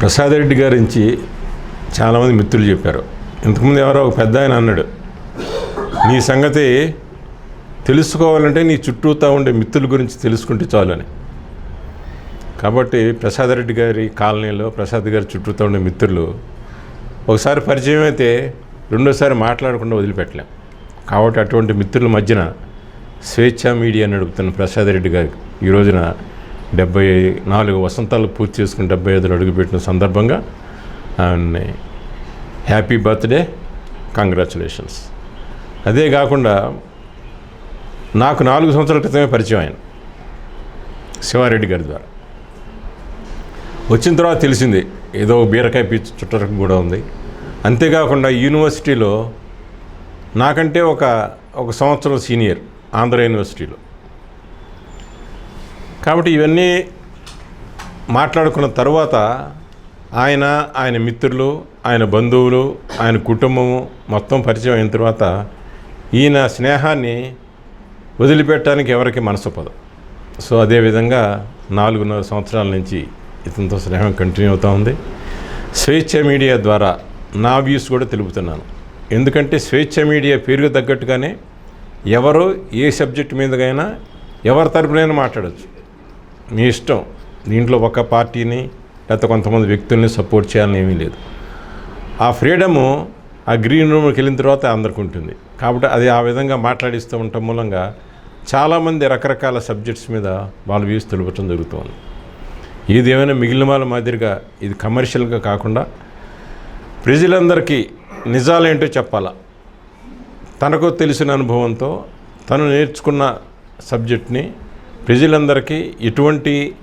ప్రసాద్ రెడ్డి గారించి చాలామంది మిత్రులు చెప్పారు. ఇంతకుముందు ఎవరో ఒక పెద్ద ఆయన అన్నాడు నీ సంగతి తెలుసుకోవాలంటే నీ చుట్టూతా ఉండే మిత్రుల గురించి తెలుసుకుంటే చాలు అని కాబట్టి ప్రసాద్ రెడ్డి గారి కాలనీలో ప్రసాద్ గారి చుట్టూతా ఉండే మిత్రులు ఒకసారి పరిచయం అయితే రెండోసారి మాట్లాడకుండా వదిలిపెట్టలేం. కాబట్టి అటువంటి మిత్రుల మధ్యన స్వేచ్ఛ మీడియా నడుపుతున్న ప్రసాద్ రెడ్డి గారు ఈ రోజున డెబ్బై నాలుగు వసంతాలు పూర్తి చేసుకుని డెబ్బై ఐదులో అడుగుపెట్టిన సందర్భంగా ఆయన్ని హ్యాపీ బర్త్డే కంగ్రాచులేషన్స్. అదే కాకుండా నాకు నాలుగు సంవత్సరాల క్రితమే పరిచయం ఆయన శివారెడ్డి గారి ద్వారా. వచ్చిన తర్వాత తెలిసింది ఏదో బీరకాయ పిచ్చి చుట్టరకం కూడా ఉంది. అంతేకాకుండా యూనివర్సిటీలో నాకంటే ఒక ఒక సంవత్సరం సీనియర్ ఆంధ్ర యూనివర్సిటీలో. కాబట్టి ఇవన్నీ మాట్లాడుకున్న తర్వాత ఆయన ఆయన మిత్రులు ఆయన బంధువులు ఆయన కుటుంబము మొత్తం పరిచయం అయిన తర్వాత ఈయన స్నేహాన్ని వదిలిపెట్టడానికి ఎవరికి మనసు పదు. సో అదేవిధంగా నాలుగున్నర సంవత్సరాల నుంచి ఇతనితో స్నేహం కంటిన్యూ అవుతూ ఉంది. స్వేచ్ఛ మీడియా ద్వారా నా వ్యూస్ కూడా తెలుపుతున్నాను. ఎందుకంటే స్వేచ్ఛ మీడియా పేరుకు తగ్గట్టుగానే ఎవరు ఏ సబ్జెక్ట్ మీదకైనా ఎవరి తరపునైనా మాట్లాడచ్చు. మీ ఇష్టం. దీంట్లో ఒక పార్టీని లేకపోతే కొంతమంది వ్యక్తుల్ని సపోర్ట్ చేయాలని ఏమీ లేదు. ఆ ఫ్రీడము ఆ గ్రీన్ రూమ్కి వెళ్ళిన తర్వాత అందరికి ఉంటుంది. కాబట్టి అది ఆ విధంగా మాట్లాడిస్తూ ఉండటం మూలంగా చాలామంది రకరకాల సబ్జెక్ట్స్ మీద వాళ్ళ వ్యూస్ తెలుపటం జరుగుతుంది. ఇది ఏమైనా మిగిలిన వాళ్ళ మాదిరిగా ఇది కమర్షియల్గా కాకుండా ప్రజలందరికీ నిజాలేంటో చెప్పాలా? తనకు తెలిసిన అనుభవంతో తను నేర్చుకున్న సబ్జెక్ట్ని ప్రజలందరికీ ఎటువంటి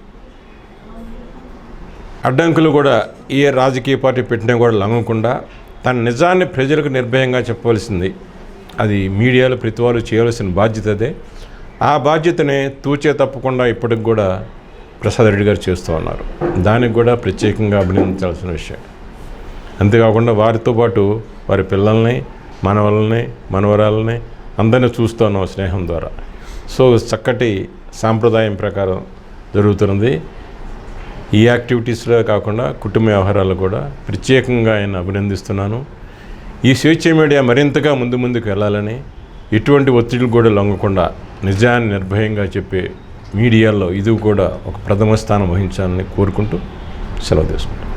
అడ్డంకులు కూడా ఏ రాజకీయ పార్టీ పెట్టినా కూడా లంగకుండా తన నిజాన్ని ప్రజలకు నిర్భయంగా చెప్పవలసింది. అది మీడియాలో ప్రతివాలు చేయవలసిన బాధ్యత అదే. ఆ బాధ్యతని తూచే తప్పకుండా ఇప్పటికి కూడా ప్రసాద్ రెడ్డి గారు చేస్తూ ఉన్నారు. దానికి కూడా ప్రత్యేకంగా అభినందించాల్సిన విషయం. అంతేకాకుండా వారితో పాటు వారి పిల్లల్ని మనవల్ని మనవరాలని అందరినీ చూస్తున్నాం స్నేహం ద్వారా. సో చక్కటి సాంప్రదాయం ప్రకారం జరుగుతున్నది. ఈ యాక్టివిటీస్లో కాకుండా కుటుంబ వ్యవహారాలు కూడా ప్రత్యేకంగా ఆయన అభినందిస్తున్నాను. ఈ స్వేచ్ఛ మీడియా మరింతగా ముందు ముందుకు వెళ్ళాలని ఎటువంటి ఒత్తిడికి కూడా లొంగకుండా నిజాన్ని నిర్భయంగా చెప్పే మీడియాలో ఇది కూడా ఒక ప్రథమ స్థానం వహించాలని కోరుకుంటూ సెలవు తీసుకుంటాను